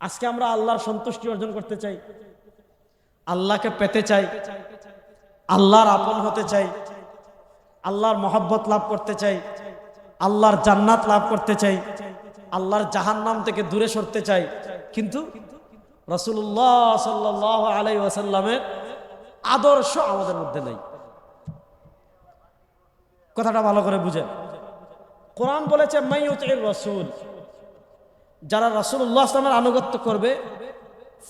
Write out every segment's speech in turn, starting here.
আজকে আমরা আল্লাহর সন্তুষ্টি অর্জন করতে চাই। আল্লাহকে পেতে চাই। আল্লাহর আপন হতে চাই। আল্লাহর মহব্বত লাভ করতে চাই। আল্লাহর জান্নাত লাভ করতে চাই। আল্লাহর জাহান্নাম থেকে দূরে সরতে চাই। কিন্তু রসুল্লাহ সাল্লাহ আলাই ওয়াসাল্লামের আদর্শ আমাদের মধ্যে নেই। কথাটা ভালো করে বুঝেন। কোরআন বলেছে, মাইয়ুতির রসুল। যারা রসুল্লাহ আসলামের আনুগত্য করবে,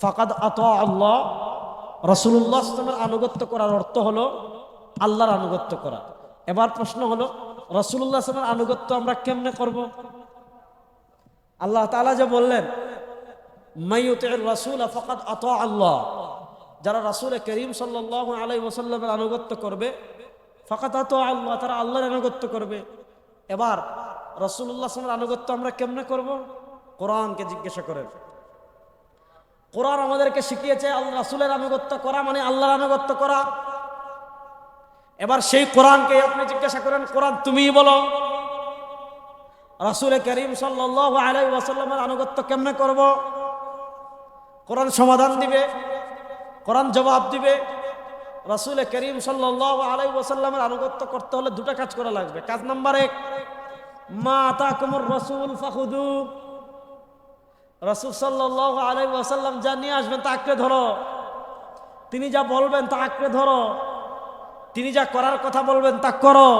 ফাকাদ আত আল্লাহ। রসুল্লাহ আসলামের আনুগত্য করার অর্থ হলো আল্লাহর আনুগত্য করা। এবার প্রশ্ন হলো রসুল্লাহ আসলামের আনুগত্য আমরা কেমনে করব? আল্লাহ তালা যে বললেন মাইয়ুতির রসুল ফকাদ আত আল্লাহ। যারা রাসুল করিম সাল্লাহ আলাই ওসাল্লামের আনুগত্য করবে ফকাত আত আল্লাহ, তারা আল্লাহর আনুগত্য করবে। এবার রসুল্লাহ আসলামের আনুগত্য আমরা কেমনে করব? কোরআনকে জিজ্ঞাসা করেন। কোরআন আমাদেরকে শিখিয়েছে, আল্লাহ রাসুলের আনুগত্য করা মানে আল্লাহর আনুগত্য করা। এবার সেই কোরআনকে আপনি জিজ্ঞাসা করেন, কোরআন তুমি বলো। রাসুল করিম সাল্লাহ আনুগত্য কেমনে করব? কোরআন সমাধান দিবে, কোরআন জবাব দিবে। রাসুল করিম সাল্লাহ আলাই ওয়াসাল্লামের আনুগত্য করতে হলে দুটা কাজ করা লাগবে। কাজ নাম্বার এক, মা তা কুমুর রসুল ফাহুদু রসুল সাল্লাহ আলাই ওয়াসাল্লাম যা নিয়ে আসবেন তা আঁকড়ে ধরো। তিনি যা বলবেন তা আঁকড়ে ধরো। তিনি যা করার কথা বলবেন তা করো।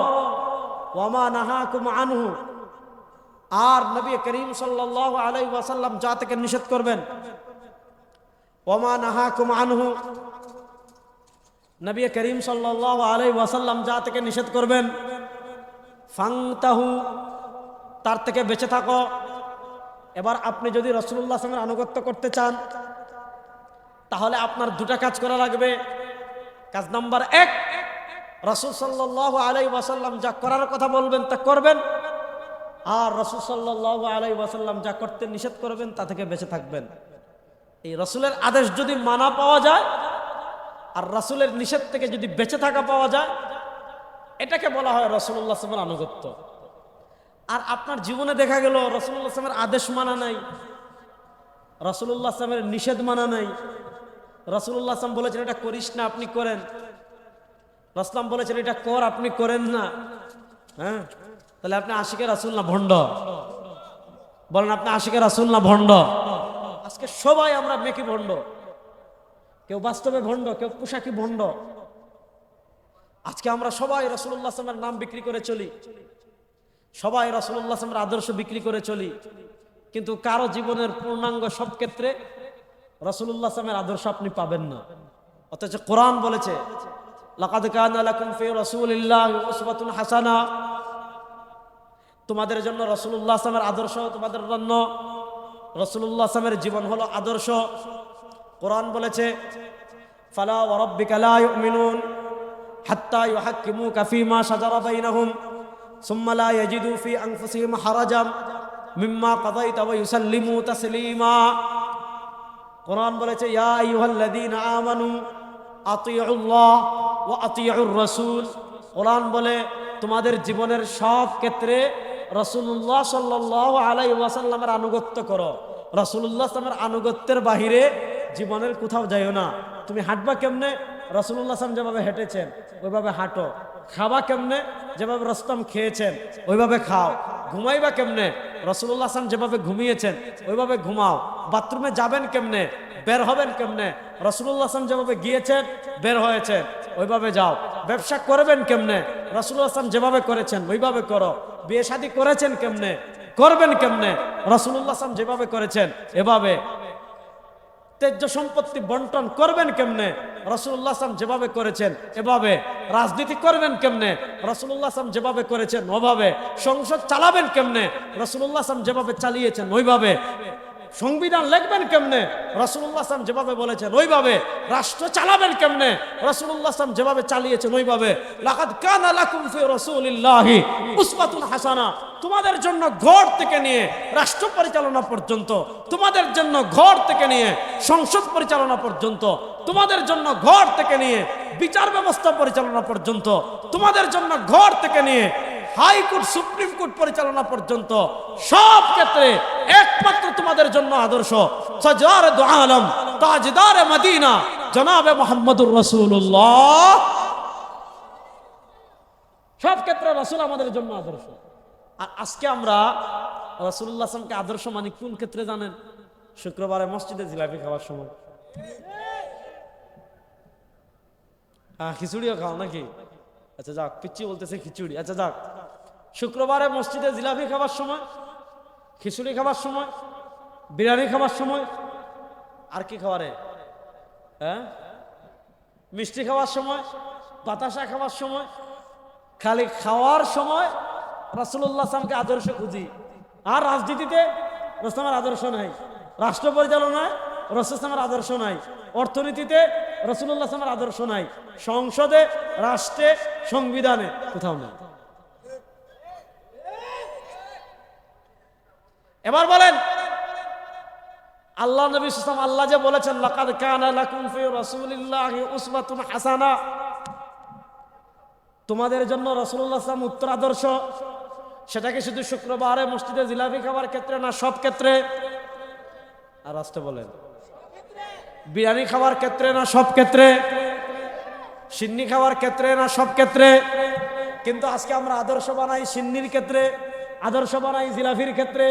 ওয়ামা নাহা কুম আনহু। আর নবী করিম সাল্লাহ আলাই ওয়াসাল্লাম যা থেকে নিষেধ করবেন। ওমা নাহা কুম আনহু। নবী করিম সাল্লাহ আলাই ওয়াসাল্লাম যা থেকে নিষেধ করবেন, ফাংতাহু, তার থেকে বেঁচে থাকো। এবার আপনি যদি রসুল্লাহ আসলামের আনুগত্য করতে চান, তাহলে আপনার দুটা কাজ করা লাগবে। কাজ নাম্বার এক, রসুল সাল্লাহ আলাই ওয়াসাল্লাম যা করার কথা বলবেন তা করবেন, আর রসুল সাল্লাহ আলাই ওয়াসাল্লাম যা করতে নিষেধ করবেন তা থেকে বেঁচে থাকবেন। এই রসুলের আদেশ যদি মানা পাওয়া যায়, আর রসুলের নিষেধ থেকে যদি বেঁচে থাকা পাওয়া যায়, এটাকে বলা হয় রসুল্লাহ আসলামের আনুগত্য। আর আপনার জীবনে দেখা গেল রসুল্লাহ আসলামের আদেশ মানা নাই। রসুল্লাহ নিষেধ মানা নাই। রসুল্লাহ বলেছেন, এটা করিস না, আপনি করেন। রসলাম বলেছেন, এটা কর, আপনি করেন না। হ্যাঁ? তাহলে আপনি আশিকে রাসুল না ভণ্ড? বলেন, আপনি আশিকে রাসুল না ভণ্ড? আজকে সবাই আমরা মেকি ভণ্ড। কেউ বাস্তবে ভণ্ড, কেউ পোশাকি ভণ্ড। আজকে আমরা সবাই রসুল্লাহ নাম বিক্রি করে চলি। সবাই রসুল্লাহ আদর্শ বিক্রি করে চলি। কিন্তু কারও জীবনের পূর্ণাঙ্গ সব ক্ষেত্রে রসুল্লাহ আসলামের আদর্শ আপনি পাবেন না। অথচ কোরআন বলেছে হাসানা। তোমাদের জন্য রসুল্লাহ আসলামের আদর্শ তোমাদের জন্য। রসুল্লাহ আসলামের জীবন হলো আদর্শ। কোরআন বলেছে, ফালা ওয়ারাব্বিকা লা ইউমিনুন হাত্তা ইউহাক্কিমুকা ফীমা শাজারা বাইনাহুম। সুম্মা লা ইয়াজিদু ফি হারাজাম মিম্মা কোরআন বলেছে, ইয়া কোরআন বলে, তোমাদের জীবনের সব ক্ষেত্রে রসুল্লাহ সাল্লাহ আলাই আনুগত্য করো। রসুল্লাহ আসলামের আনুগত্যের বাহিরে জীবনের কোথাও যাইও না। তুমি হাঁটবা কেমনে? রসুল্লাহ যেভাবে হেঁটেছেন, ওইভাবে হাঁটো। খাবা কেমনে? যেভাবে রস্তম খেয়েছেন, ওইভাবে খাও। ঘুমাইবা কেমনে? রসুল্লাহ আসলাম যেভাবে ঘুমিয়েছেন, ওইভাবে ঘুমাও। বাথরুমে যাবেন কেমনে? বের হবেন কেমনে? রসুল্লাহ আসলাম যেভাবে গিয়েছেন, বের হয়েছেন, ওইভাবে যাও। ব্যবসা করবেন কেমনে? রসুল্লাহ আসলাম যেভাবে করেছেন, ওইভাবে করো। বিয়ে শাদী করেছেন কেমনে? করবেন কেমনে? রসুল্লাহ আসলাম যেভাবে করেছেন, এভাবে। তেজ্য সম্পত্তি বন্টন করবেন কেমনে? রসুল্লাহ সাম যেভাবে করেছেন, এভাবে। রাজনীতি করবেন কেমনে? রসুল্লাহ সাম যেভাবে করেছেন, ওভাবে। সংসদ চালাবেন কেমনে? রসুল্লাহ সাম যেভাবে চালিয়েছেন, ওইভাবে। সংবিধান লিখবেন কেমনে? রসুল্লাহ আসলাম যেভাবে বলেছেন, ওইভাবে। রাষ্ট্র চালাবেন কেমনে? রসুল্লাহ আসলাম যেভাবে চালিয়েছেন, ওইভাবে। লাকাদ কানা লাকুম ফি রাসূলিল্লাহি হাসানা। তোমাদের জন্য ঘর থেকে নিয়ে রাষ্ট্র পরিচালনা পর্যন্ত, তোমাদের জন্য ঘর থেকে নিয়ে সংসদ পরিচালনা পর্যন্ত, তোমাদের জন্য ঘর থেকে নিয়ে বিচার ব্যবস্থা পরিচালনা পর্যন্ত, তোমাদের জন্য ঘর থেকে নিয়ে হাইকোর্ট, সুপ্রিম কোর্ট পরিচালনা পর্যন্ত সব ক্ষেত্রে একমাত্র তোমাদের জন্য আদর্শ। আলম, তাজদার মদিনা, জনাবে মোহাম্মদুর রসুল্লাহ সব ক্ষেত্রে রসুল আমাদের জন্য আদর্শ। আর আজকে আমরা রসুল্লাহ আসলামকে আদর্শ মানে কোন ক্ষেত্রে জানেন? শুক্রবারে মসজিদে জিলাপি খাওয়ার সময়। হ্যাঁ খিচুড়িও খাও নাকি? আচ্ছা যাক পিচ্ছি বলতেছে খিচুড়ি। আচ্ছা যাক। শুক্রবারে মসজিদে জিলাপি খাবার সময়, খিচুড়ি খাবার সময়, বিরিয়ানি খাবার সময়, আর কি খাবারে? হ্যাঁ? মিষ্টি খাওয়ার সময়, বাতাসা খাওয়ার সময়, খালি খাওয়ার সময় রাসুল্লাহ আসলামকে আদর্শ খুঁজি। আর রাজনীতিতে রসলামের আদর্শ নাই। রাষ্ট্র পরিচালনায় রসুলামের আদর্শ নাই। অর্থনীতিতে রসুল্লাহ আসলামের আদর্শ নাই। সংসদে, রাষ্ট্রে, সংবিধানে কোথাও নেই। এবার বলেন, আল্লাহ নবী সুসলাম আল্লাহ যে বলেছেন, লাকাদ কানা লাকুম ফি রাসূলিল্লাহি উসওয়াতুন হাসানা। তোমাদের জন্য রাসূলুল্লাহ সাল্লাম উত্তর আদর্শ। সেটাকে শুধু শুক্রবারে মসজিদে জিলাপি খাবার ক্ষেত্রে না, সব ক্ষেত্রে। আর আসতে বলেন, বিরিয়ানি খাওয়ার ক্ষেত্রে না, সব ক্ষেত্রে। সিন্নি খাওয়ার ক্ষেত্রে না, সব ক্ষেত্রে। কিন্তু আজকে আমরা আদর্শ বানাই সিন্নির ক্ষেত্রে, আদর্শ বানাই জিলাফির ক্ষেত্রে।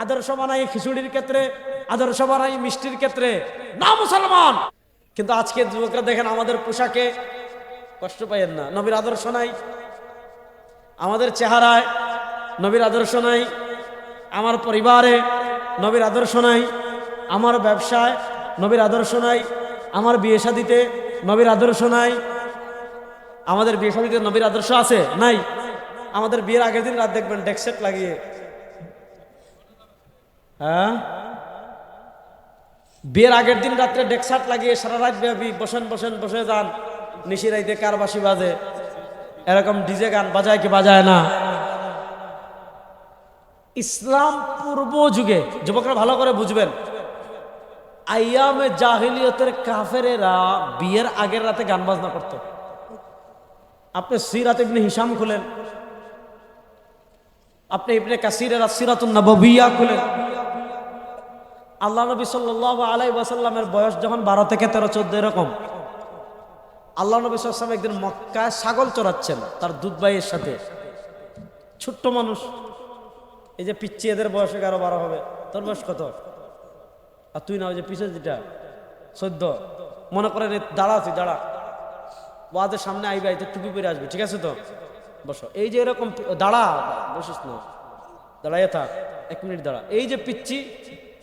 আদর্শ বানাই খিচুড়ির ক্ষেত্রে, আদর্শ বানাই মিষ্টির ক্ষেত্রে। না মুসলমান! কিন্তু আজকে যুবকরা দেখেন আমাদের পোশাকে কষ্ট পাইয়েন না। নবীর আদর্শ নাই। আমাদের চেহারায় নবীর আদর্শ নাই। আমার পরিবারে নবীর আদর্শ নাই। আমার ব্যবসায় নবীর আদর্শ নাই। আমার বিয়ে শাদিতে নবীর আদর্শ নাই। আমাদের বিয়ে শাদিতে নবীর আদর্শ আছে? নাই। আমাদের বিয়ের আগের দিন রাত দেখবেন ডেকসেট লাগিয়ে হ্যাঁ? বিয়ের আগের দিন রাত্রে ডেকসাট লাগিয়ে সারা রাত ব্যাপী বসেন বসেন, বসে যান। নিশিরাইতে কার বাসি বাজে? এরকম ডিজে গান বাজায় কি বাজায় না? ইসলাম পূর্ব যুগে, যুবকরা ভালো করে বুঝবেন, আইয়ামে জাহিলিয়তের কাফেরেরা বিয়ের আগের রাতে গান বাজনা করত। আপনি সিরাত ইবনে হিসাম খুলেন, আপনি ইবনে কাসিরের সিরাতুন নববিয়া খুলেন। আল্লাহ নবী সাল্লাহ আলাই ওয়াসাল্লামের বয়স যখন বারো থেকে তেরো, চোদ্দ এরকম, আল্লাহ নবী সাল্লাম একদিন মক্কায় ছাগল চড়াচ্ছেন তার দুধ ভাইয়ের সাথে। ছোট্ট মানুষ, এই যে পিচ্ছি এদের বয়স এগারো, বারো হবে, তোর বয়স কত? আর তুই না, ওই যে পিছের যেটা, চোদ্দ, মনে করেন দাঁড়া তুই দাঁড়া। ওয়াদের সামনে আইবে আইতে টুপি পরে আসবে, ঠিক আছে তো? বসো, এই যে এরকম, দাঁড়া, বসিস না, দাঁড়াইয়ে থাক, এক মিনিট দাঁড়া। এই যে পিচ্ছি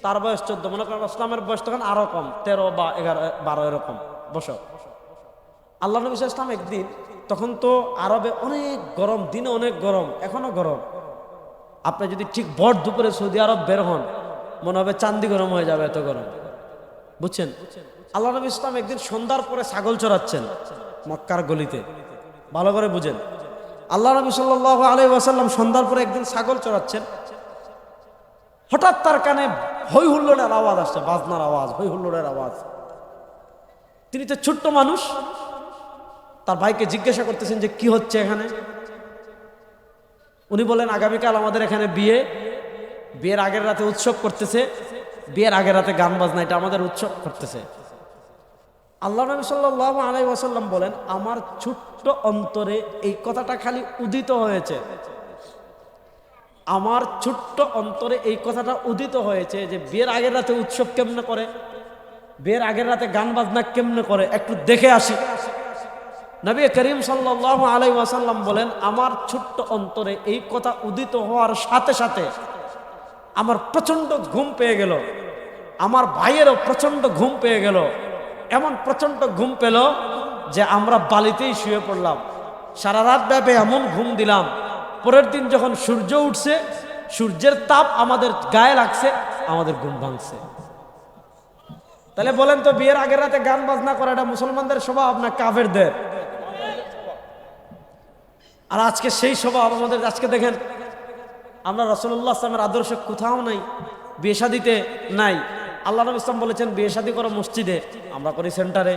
তার বয়স চোদ্দ, মনে করেন ইসলামের বয়স তখন আরও কম, তেরো বা এগারো, বারো এরকম, বসো। আল্লাহ নবী ওয়াসাল্লাম একদিন, তখন তো আরবে অনেক গরম, দিনে অনেক গরম, এখনও গরম। আপনি যদি ঠিক ভর দুপুরে সৌদি আরব বের হন, মনে হবে চান্দি গরম হয়ে যাবে এত গরম। বুঝছেন? আল্লাহ নবী ইসলাম একদিন সন্ধ্যার পরে ছাগল চড়াচ্ছেন মক্কার গলিতে। ভালো করে বুঝেন। আল্লাহ নবী সাল্লাহ আলাই ওয়াসাল্লাম সন্ধ্যার পরে একদিন ছাগল চড়াচ্ছেন। হঠাৎ তার কানে হই হুল্লোড়ের আওয়াজ আসছে, বাজনার আওয়াজ হই হুল্লোড়ের আওয়াজ। তিনি তো ছোট্ট মানুষ, তার ভাইকে জিজ্ঞাসা করতেছেন যে কি হচ্ছে এখানে? উনি বলেন, আগামীকাল আমাদের এখানে বিয়ে। বিয়ের আগের রাতে উৎসব করতেছে। বিয়ের আগের রাতে গান বাজনা, এটা আমাদের উৎসব করতেছে। আল্লাহ নবী সাল্লাহ আলাই ওয়াসাল্লাম বলেন, আমার ছোট্ট অন্তরে এই কথাটা খালি উদিত হয়েছে। আমার ছোট্ট অন্তরে এই কথাটা উদিত হয়েছে যে বিয়ের আগের রাতে উৎসব কেমনে করে? বিয়ের আগের রাতে গান বাজনা কেমনে করে? একটু দেখে আসি। নবী করিম সাল্লাহ আলাই ওয়াসাল্লাম বলেন, আমার ছোট্ট অন্তরে এই কথা উদিত হওয়ার সাথে সাথে আমার প্রচণ্ড ঘুম পেয়ে গেল। আমার ভাইয়েরও প্রচণ্ড ঘুম পেয়ে গেল। এমন প্রচণ্ড ঘুম পেল যে আমরা বালিতেই শুয়ে পড়লাম। সারা রাত ব্যাপে এমন ঘুম দিলাম পরের দিন যখন সূর্য উঠছে, সূর্যের তাপ আমাদের গায়ে লাগছে, আমাদের ঘুম ভাঙছে। তাহলে বলেন তো, বিয়ের আগের রাতে গান বাজনা করাটা মুসলমানদের স্বভাব না কাফেরদের? আর আজকে সেই স্বভাব আমাদের, আজকে দেখেন, আমরা রসুল্লাহ আসলামের আদর্শ কোথাও নাই, বিয়ে শাদিতে নাই। আল্লাহ নবী ইসলাম বলেছেন, বিয়ে শাদি করো মসজিদে, আমরা করি সেন্টারে।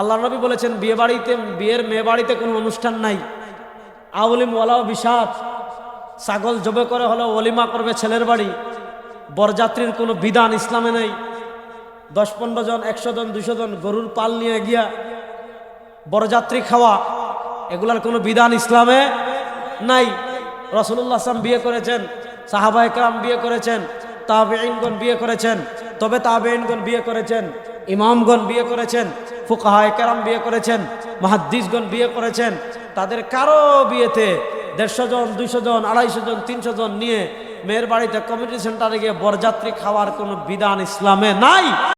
আল্লাহ নবী বলেছেন, বিয়ে বাড়িতে, বিয়ের মেয়ে বাড়িতে কোনো অনুষ্ঠান নাই। আউলিম ওয়ালাও বিষাদ। ছাগল জবে করে হলো অলিমা করবে ছেলের বাড়ি। বরযাত্রীর কোনো বিধান ইসলামে নেই। দশ পনেরো জন, একশো জন, দুশো জন গরুর পাল নিয়ে গিয়া বরযাত্রী খাওয়া, এগুলার কোনো বিধান ইসলামে নাই। রসুল্লাহ আসলাম বিয়ে করেছেন, সাহাবা একরাম বিয়ে করেছেন তাবেইনগণ বিয়ে করেছেন, তবে তাবেইনগণ বিয়ে করেছেন, ইমামগণ বিয়ে করেছেন, ফুকাহা একরাম বিয়ে করেছেন, মাহাদ্দিসগণ বিয়ে করেছেন তাদের কারও বিয়েতে দেড়শো জন, দুইশো জন, আড়াইশো জন, তিনশো জন নিয়ে মেয়ের বাড়িতে কমিউনিটি সেন্টারে গিয়ে বরযাত্রী খাওয়ার কোনো বিধান ইসলামে নাই।